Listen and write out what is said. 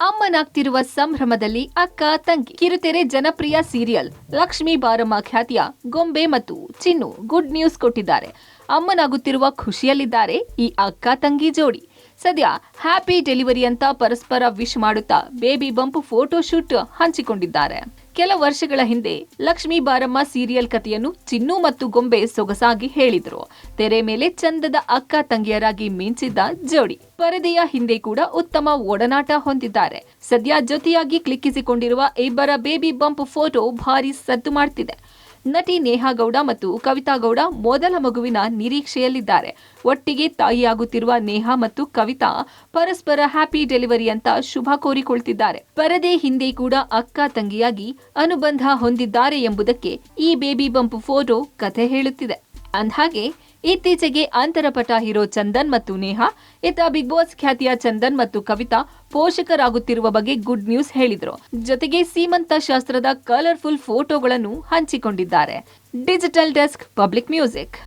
ಅಮ್ಮನಾಗ್ತಿರುವ ಸಂಭ್ರಮದಲ್ಲಿ ಅಕ್ಕ, ತಂಗಿ, ಕಿರುತೆರೆ ಜನಪ್ರಿಯ ಸೀರಿಯಲ್ ಲಕ್ಷ್ಮೀ ಬಾರಮ್ಮ ಖ್ಯಾತಿಯ ಗೊಂಬೆ ಮತ್ತು ಚಿನ್ನು ಗುಡ್ ನ್ಯೂಸ್ ಕೊಟ್ಟಿದ್ದಾರೆ. ಅಮ್ಮನಾಗುತ್ತಿರುವ ಖುಷಿಯಲ್ಲಿದ್ದಾರೆ ಈ ಅಕ್ಕ, ತಂಗಿ ಜೋಡಿ. ಸದ್ಯ ಹ್ಯಾಪಿ ಡೆಲಿವರಿ ಅಂತ ಪರಸ್ಪರ ವಿಶ್ ಮಾಡುತ್ತಾ ಬೇಬಿ ಬಂಪ್ ಫೋಟೋ ಶೂಟ್ ಹಂಚಿಕೊಂಡಿದ್ದಾರೆ. ಕೆಲ ವರ್ಷಗಳ ಹಿಂದೆ ಲಕ್ಷ್ಮೀ ಬಾರಮ್ಮ ಸೀರಿಯಲ್ ಕಥೆಯನ್ನು ಚಿನ್ನು ಮತ್ತು ಗೊಂಬೆ ಸೊಗಸಾಗಿ ಹೇಳಿದ್ರು. ತೆರೆ ಮೇಲೆ ಚಂದದ ಅಕ್ಕ ತಂಗಿಯರಾಗಿ ಮಿಂಚಿದ್ದ ಜೋಡಿ. ಪರದೆಯ ಹಿಂದೆ ಕೂಡ ಉತ್ತಮ ಒಡನಾಟ ಹೊಂದಿದ್ದಾರೆ. ಸದ್ಯ ಜೊತೆಯಾಗಿ ಕ್ಲಿಕ್ಕಿಸಿಕೊಂಡಿರುವ ಇಬ್ಬರ ಬೇಬಿ ಬಂಪ್ ಫೋಟೋ ಭಾರಿ ಸದ್ದು ಮಾಡ್ತಿದೆ. ನಟಿ ನೇಹಾ ಗೌಡ ಮತ್ತು ಕವಿತಾ ಗೌಡ ಮೊದಲ ಮಗುವಿನ ನಿರೀಕ್ಷೆಯಲ್ಲಿದ್ದಾರೆ. ಒಟ್ಟಿಗೆ ತಾಯಿಯಾಗುತ್ತಿರುವ ನೇಹಾ ಮತ್ತು ಕವಿತಾ ಪರಸ್ಪರ ಹ್ಯಾಪಿ ಡೆಲಿವರಿ ಅಂತ ಶುಭ ಕೋರಿಕೊಳ್ತಿದ್ದಾರೆ. ಪರದೆ ಹಿಂದೆ ಕೂಡ ಅಕ್ಕ ತಂಗಿಯಾಗಿ ಅನುಬಂಧ ಹೊಂದಿದ್ದಾರೆ ಎಂಬುದಕ್ಕೆ ಈ ಬೇಬಿ ಬಂಪ್ ಫೋಟೋ ಕಥೆ ಹೇಳುತ್ತಿದೆ. ಅಂದ್ಹಾಗೆ ಇತ್ತೀಚೆಗೆ ಅಂತರಪಟ ಹೀರೋ ಚಂದನ್ ಮತ್ತು ನೇಹಾ, ಇತ್ತ ಬಿಗ್ ಬಾಸ್ ಖ್ಯಾತಿಯ ಚಂದನ್ ಮತ್ತು ಕವಿತಾ ಪೋಷಕರಾಗುತ್ತಿರುವ ಬಗ್ಗೆ ಗುಡ್ ನ್ಯೂಸ್ ಹೇಳಿದ್ರು. ಜೊತೆಗೆ ಸೀಮಂತ ಶಾಸ್ತ್ರದ ಕಲರ್ಫುಲ್ ಫೋಟೋಗಳನ್ನು ಹಂಚಿಕೊಂಡಿದ್ದಾರೆ. Digital desk public music.